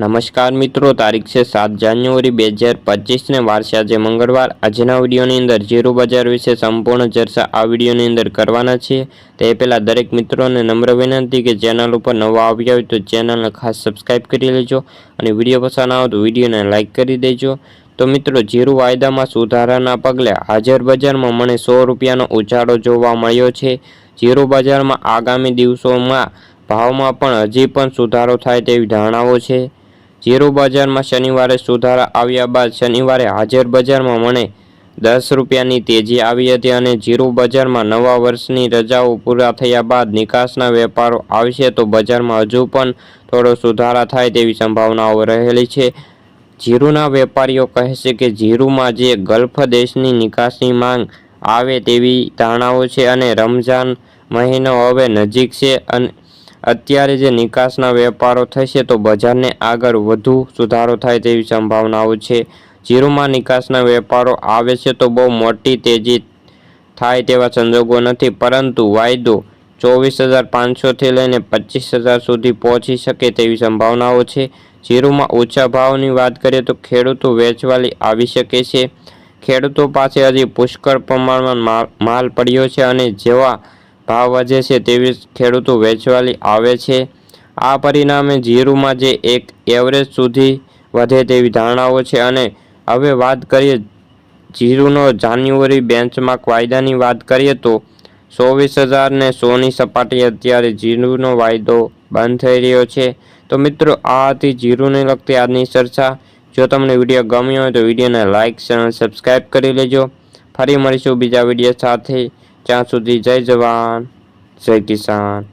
નમસ્કાર મિત્રો, તારીખ છે સાત જાન્યુઆરી બે હજાર પચીસને. વારસે આજે મંગળવાર. આજના વિડીયોની અંદર ઝીરો બજાર વિશે સંપૂર્ણ ચર્ચા આ વિડીયોની અંદર કરવાના છીએ તે પહેલાં દરેક મિત્રોને નમ્ર વિનંતી કે ચેનલ ઉપર નવા આવ્યા હોય તો ચેનલને ખાસ સબસ્ક્રાઈબ કરી લેજો અને વીડિયો પસંદ આવે તો વિડીયોને લાઇક કરી દેજો. તો મિત્રો, જીરું વાયદામાં સુધારાના પગલે હાજર બજારમાં મને સો રૂપિયાનો ઉછાળો જોવા મળ્યો છે. જીરું બજારમાં આગામી દિવસોમાં ભાવમાં પણ હજી પણ સુધારો થાય તેવી ધારણાઓ છે. જીરું બજારમાં શનિવારે સુધારા આવ્યા બાદ શનિવારે હાજર બજારમાં મને દસ રૂપિયાની તેજી આવી હતી અને જીરું બજારમાં નવા વર્ષની રજાઓ પૂરા થયા બાદ નિકાસના વેપારો આવશે તો બજારમાં હજુ પણ થોડો સુધારા થાય તેવી સંભાવનાઓ રહેલી છે. જીરુના વેપારીઓ કહે છે કે જીરુમાં જે ગલ્ફ દેશની નિકાસની માંગ આવે તેવી ધારણાઓ છે અને રમઝાન મહિનો હવે નજીક છે અને અત્યારે જે નિકાસના વેપારો થશે તો બજારને આગળ વધુ સુધારો થાય તેવી સંભાવનાઓ છે. જીરુમાં નિકાસના વેપારો આવે છે તો બહુ મોટી તેજી થાય તેવા સંજોગો નથી, પરંતુ વાયદો ચોવીસ હજાર પાંચસોથી લઈને પચીસ હજાર સુધી પહોંચી શકે તેવી સંભાવનાઓ છે. જીરુમાં ઓછા ભાવની વાત કરીએ તો ખેડૂતો વેચવાલી આવી શકે છે. ખેડૂતો પાસે હજી પુષ્કળ પ્રમાણમાં માલ પડ્યો છે અને જેવા ભાવ વધે છે તેવી ખેડૂતો વેચવાલી આવે છે. આ પરિણામે જીરુમાં જે એક એવરેજ સુધી વધે તેવી ધારણાઓ છે અને હવે વાત કરીએ જીરુનો જાન્યુઆરી બેન્ચમાર્ક વાયદાની વાત કરીએ તો ચોવીસ હજાર ને સોની સપાટી અત્યારે જીરુનો વાયદો બંધ થઈ રહ્યો છે. તો મિત્રો, આ હતી જીરુને લગતી આજની ચર્ચા. જો તમને વીડિયો ગમ્યો હોય તો વિડીયોને લાઇક ચેનલ સબસ્ક્રાઈબ કરી લેજો. ફરી મળીશું બીજા વીડિયો સાથે. ત્યાં સુધી જય જવાન જય કિસાન.